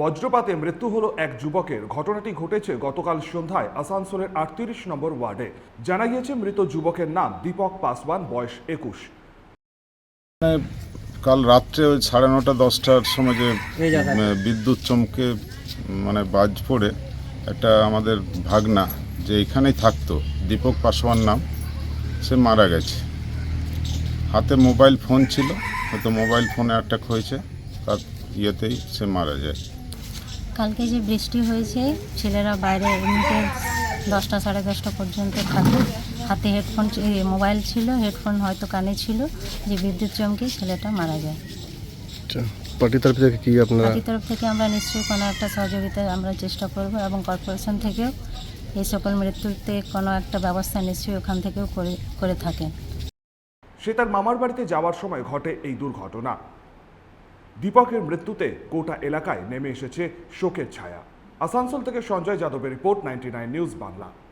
বজ্রপাতে মৃত্যু হলো এক যুবকের। ঘটনাটি ঘটেছে গতকাল সন্ধ্যায় আসানসোলের আটত্রিশ নম্বর ওয়ার্ডে। জানা গিয়েছে মৃত যুবকের নাম দীপক পাসওয়ান বয়স একুশ। কাল রাত্রে ওই সাড়ে নটা দশটার সময় যে বিদ্যুৎ চমকে মানে বাজ পড়ে একটা আমাদের ভাগনা যে এখানেই থাকতো দীপক পাসওয়ান নাম সে মারা গেছে। হাতে মোবাইল ফোন ছিল হয়তো মোবাইল ফোনে অ্যাটাক হয়েছে তার ইয়েতেই সে মারা যায়। কালকে যে বৃষ্টি হয়েছে ছেলেরা বাইরে এমনিতে দশটা সাড়ে দশটা পর্যন্ত থাকে। হাতে হেডফোন মোবাইল ছিল হেডফোন হয়তো কানে ছিল যে বিদ্যুৎ চমকে ছেলেটা মারা যায়। আচ্ছা পার্টির তরফ থেকে কি আপনারা পার্টির তরফ থেকে আমরা নিশ্চয়ই কোনো একটা সহযোগিতা আমরা চেষ্টা করব এবং কর্পোরেশন থেকেও এই সকল মৃত্যুতে কোনো একটা ব্যবস্থা নিশ্চয়ই ওখান থেকেও করে করে থাকেন সে তার মামার বাড়িতে যাওয়ার সময় ঘটে এই দুর্ঘটনা। দীপকের মৃত্যুতে গোটা এলাকায় নেমে এসেছে শোকের ছায়া। আসানসোল থেকে সঞ্জয় যাদবের রিপোর্ট নাইনটি নিউজ বাংলা।